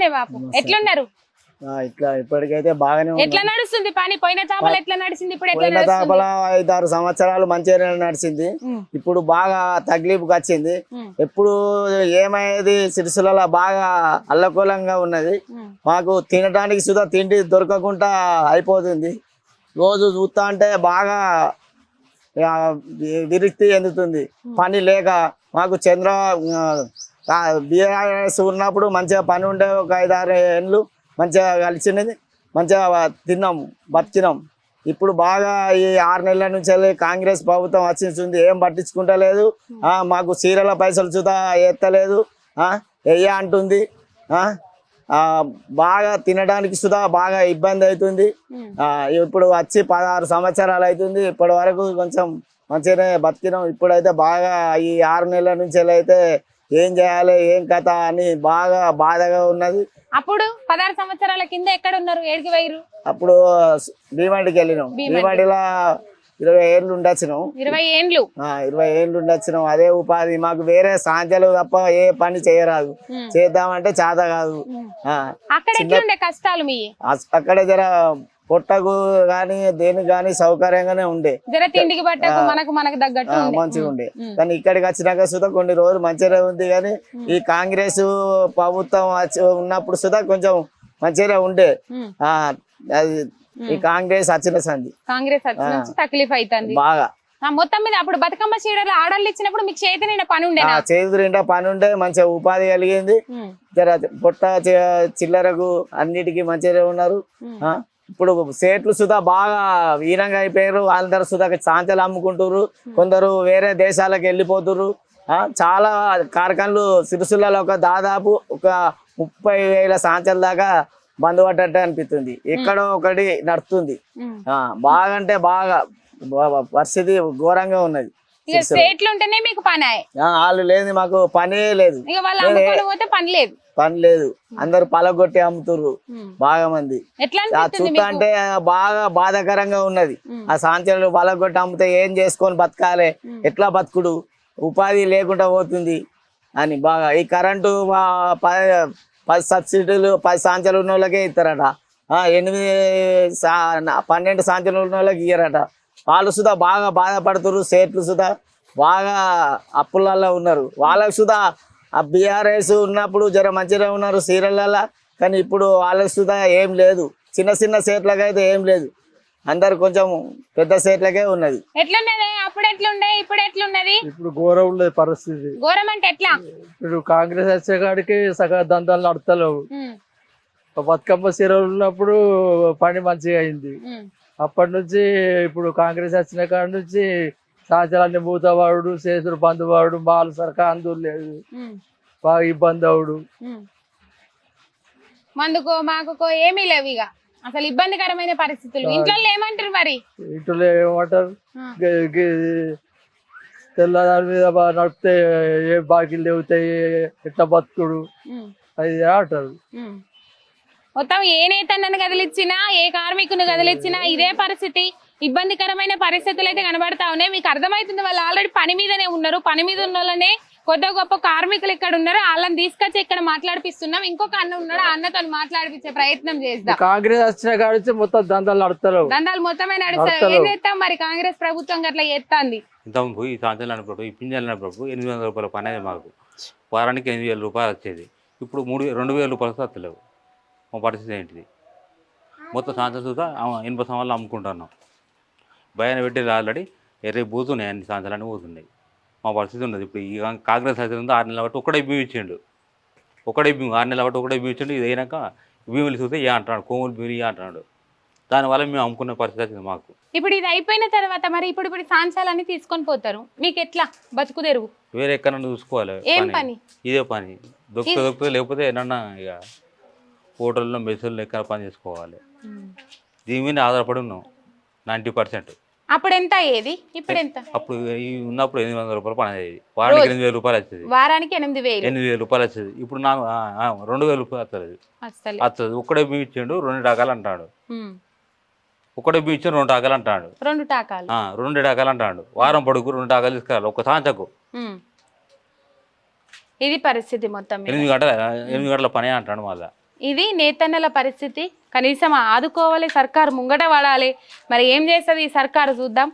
నమస్తేనే బాపు. ఎట్లున్నారు? ఇట్లా ఇప్పటికైతే బాగానే. ఎట్లా నడుస్తుంది? పని పోయిన చేపలు ఎట్లా నడిచింది ఇప్పుడు ఎట్లా పోయిన నడుస్తుంది? తాపల ఐదారు సంవత్సరాలు మంచిగానే నడిచింది ఇప్పుడు బాగా తగ్లీపుకి వచ్చింది ఎప్పుడు ఏమయ్యేది? సిరిసిల్లలో బాగా అల్లకూలంగా ఉన్నది. మాకు తినడానికి సుధా తిండి దొరకకుండా అయిపోతుంది. రోజు చూస్తా అంటే బాగా విరక్తి చెందుతుంది. పని లేక మాకు చంద్ర బీఆర్ఎస్ ఉన్నప్పుడు మంచిగా పని ఉండే ఒక ఐదారు ఏళ్ళు మంచిగా కలిసినది. మంచిగా తిన్నాం బతికినాం. ఇప్పుడు బాగా ఈ ఆరు నెలల నుంచి వెళ్ళి కాంగ్రెస్ ప్రభుత్వం వచ్చింది ఏం పట్టించుకుంటలేదు. మాకు చీరల పైసలు చూదా ఎత్తలేదు. వెయ్య అంటుంది. బాగా తినడానికి సుధా బాగా ఇబ్బంది అవుతుంది. ఇప్పుడు వచ్చి పదహారు సంవత్సరాలు అవుతుంది. ఇప్పటి వరకు కొంచెం మంచిగానే బతికినాం. ఇప్పుడైతే బాగా ఈ ఆరు నెలల నుంచి అయితే ఏం చేయాలి ఏం కథ అని బాగా బాధగా ఉన్నది. అప్పుడు పదహారు సంవత్సరాల కింద ఎక్కడ ఉన్నారు ఏడికి వైరు అప్పుడు భీమండికి వెళ్ళినాం. భీమండి. భీమండిలో ఇరవై ఏళ్ళు ఉండొచ్చినాం. ఇరవై ఆ, ఇరవై ఏళ్ళు ఉండొచ్చినాం. అదే ఉపాధి. మాకు వేరే సాంజలు తప్ప ఏ పని చేయరాదు. చేద్దామంటే చేత కాదు. అక్కడ జర పొట్టకు కానీ దేనికి కానీ సౌకర్యంగానే ఉండే. తిండికి మనకు మనకు తగ్గట్టు ఆ, ఉండే. మంచిగా ఉండే. కానీ ఇక్కడికి వచ్చినాక సుధా కొన్ని రోజులు మంచిగానే ఉంది కానీ ఈ కాంగ్రెస్ ప్రభుత్వం ఉన్నప్పుడు సుధా కొంచెం మంచిగానే ఉండే. ఆ అది ఈ కాంగ్రెస్ వచ్చిన సంది కాంగ్రెస్ తక్లీఫ్ అవుతుంది బాగా. మొత్తం మీద అప్పుడు బతుకమ్మ చీరలు ఆర్డర్లు ఇచ్చినప్పుడు మీకు చేతి నిండా పని ఉండేనా? ఆ చేతి నిండా పని ఉండే మంచిగా ఉపాధి కలిగింది. పొట్ట చిల్లరకు అన్నిటికీ మంచిగానే ఉన్నారు. ఇప్పుడు సేట్లు సుధా బాగా వీరంగా అయిపోయారు. అందరు సుధా సాంతలు అమ్ముకుంటారు కొందరు వేరే దేశాలకు వెళ్ళిపోతున్నారు ఆ, చాలా కార్ఖానలు సిరిసిల్లలో ఒక దాదాపు ఒక ముప్పై వేల సాంచల దాకా బంద్ పడ్డట్టు అనిపిస్తుంది. ఎక్కడో ఒకటి. ఆ, బాగా అంటే బాగా పరిస్థితి ఘోరంగా ఉన్నది. ఇక స్టేట్లు ఉంటేనే మీకు పని. వాళ్ళు లేదు మాకు పనే లేదు. ఇక వాళ్ళు పోతే పని లేదు. పని లేదు. అందరు పలగొట్టి అమ్ముతుర్రు. బాగా మంది చూస్తా అంటే బాగా బాధాకరంగా ఉన్నది. ఆ సాంచలు పలగొట్టి అమ్మితే ఏం చేసుకొని బతకాలి. ఎట్లా బతుకుడు? ఉపాధి లేకుండా పోతుంది అని బాగా. ఈ కరెంటు పది సబ్సిడీలు పది సాంచలు ఉన్న వాళ్ళకే ఇస్తారట. ఆ, ఎనిమిది పన్నెండు సాంచలు ఉన్న వాళ్ళకి ఇయ్యరట. వాళ్ళు సుధా బాగా బాధపడుతున్నారు సేట్లు సుధా బాగా అప్పులలో ఉన్నారు. వాళ్ళకి సుధా ఆ బీఆర్ఎస్ ఉన్నప్పుడు జర మంచిగా ఉన్నారు సీరియళ్ళల్లో కానీ ఇప్పుడు వాళ్ళకి సుధా ఏం లేదు. చిన్న చిన్న సేట్లకి అయితే ఏం లేదు. అందరు కొంచెం పెద్ద సేట్లకే ఉన్నది. ఎట్లున్నది? అప్పుడు ఎట్లుండే? ఇప్పుడు ఎట్లున్నది? ఇప్పుడు ఘోరం ఉండేది పరిస్థితి. ఘోరం అంటే ఎట్లా? ఇప్పుడు కాంగ్రెస్ వచ్చే కాడికి సగ దందాలు నడతలేవు. బతుకమ్మ చీరలు ఉన్నప్పుడు పని మంచిగా అయింది. అప్పటి నుంచి ఇప్పుడు కాంగ్రెస్ వచ్చిన కాడి నుంచి సాయంత్రాన్ని మూతవాడు చేతులు బంధువాడు మాలు సరకా అందులు లేదు. బాగా ఇబ్బంది అవుడు. మందుకో మాకుకో ఏమీ లేవు ఇక అసలు ఇబ్బందికరమైన పరిస్థితులు. ఇంట్లో ఏమంటారు మరి? ఇంట్లో ఏమంటారు? తెల్లదాని మీద నడిపితే ఏ బాకీలు లేవుతాయి ఎట్లా బతుకుడు? అది అంటారు. మొత్తం ఏ నేతన్నను కదిలిచ్చినా ఏ కార్మికుని కదిలిచ్చినా ఇదే పరిస్థితి. ఇబ్బందికరమైన పరిస్థితులు అయితే కనబడతా ఉన్నాయి. మీకు అర్థమవుతుంది వాళ్ళు ఆల్రెడీ పని మీదనే ఉన్నారు. పని మీద ఉన్న వాళ్ళనే కొద్ది గొప్ప కార్మికులు ఇక్కడ ఉన్నారు. వాళ్ళని తీసుకొచ్చి ఇక్కడ మాట్లాడిపిస్తున్నాం. ఇంకొక అన్న ఉన్నాడు. ఆ అన్నతో మాట్లాడిపించే ప్రయత్నం చేద్దాం. కాంగ్రెస్ వచ్చిన కాడి నుంచి మొత్తం దందాలు నడతలేవు దందాలు మొత్తమే నడుస్తలేవు. ఏం చేస్తాం మరి? కాంగ్రెస్ ప్రభుత్వం అట్లా చేస్తాంది ఇంత పోయి సాయంత్రం అన్నప్పుడు ఈ పింజాలు అన్నప్పుడు ఎనిమిది వందల రూపాయల పని మాకు. వారానికి ఎనిమిది వేల రూపాయలు వచ్చేది. ఇప్పుడు మూడు రెండు వేల రూపాయలు వస్తలేవు. మా పరిస్థితి ఏంటిది? మొత్తం సాయంత్రం చూద్దా ఎనభై సంవత్సరాలు అమ్ముకుంటున్నాం. భయాన పెట్టి ఆల్రెడీ రేపు పోతున్నాయి అన్ని సాయంత్రాలు పోతున్నాయి. మా పరిస్థితి ఉన్నది ఇప్పుడు. ఈ కాంగ్రెస్ అయితే ఉందో ఆరు నెలల బట్టి ఒకటే భీమి ఇచ్చిండు. ఒకటే భీమి ఆరు నెలల బట్టి ఒకటే భీమి ఇచ్చిండు. ఇది అయినాక భీములు చూస్తే ఏ అంటున్నాడు? కోములు భీములు ఏ అంటున్నాడు. దానివల్ల మేము అమ్ముకునే పరిస్థితి వచ్చింది మాకు. ఇప్పుడు ఇది అయిపోయిన తర్వాత మరి ఇప్పుడు ఇప్పుడు సాంచాలని తీసుకొని పోతారు. మీకు ఎట్లా? బతుకు తెరువు. వేరే ఎక్కడన్నా చూసుకోవాలి ఏం పని. ఇదే పని. దొరికితే దొరికితే లేకపోతే ఏమన్నా ఇక హోటల్లో మెస్సుల్లో ఎక్కడ పని చేసుకోవాలి? దీని మీద ఆధారపడి ఉన్నాం. Ninety percent. అప్పుడు ఎంత అయ్యేది? ఇప్పుడు ఎంత అప్పుడు ఈ ఉన్నప్పుడు ఎనిమిది వందల రూపాయలు పని అయ్యేది. వారానికి ఎనిమిది వేల రూపాయలు వచ్చేది. వారానికి ఎనిమిది వేలు. ఎనిమిది వేల రూపాయలు వచ్చేది. ఇప్పుడు నాకు రెండు వేల రూపాయలు వస్తుంది వస్తుంది ఒక్కడే బియ్యం ఇచ్చిండు రెండు రకాలు అంటాడు. ఒకటే ఇచ్చిండు రెండు రకాలు అంటాడు. రెండు టాకాలు రెండు రకాలు అంటాడు. వారం పొడుగు రెండు రకాలు తీసుకురాలి. ఒక ఉమ్. ఇది పరిస్థితి మొత్తం మీద. ఎనిమిది గంటల ఎనిమిది గంటల పని అంటాడు మళ్ళీ. ఇది నేతన్నల పరిస్థితి. కనీసం ఆదుకోవాలి సర్కారు ముంగట పడాలి మరి ఏం చేస్తుంది ఈ సర్కారు చూద్దాం.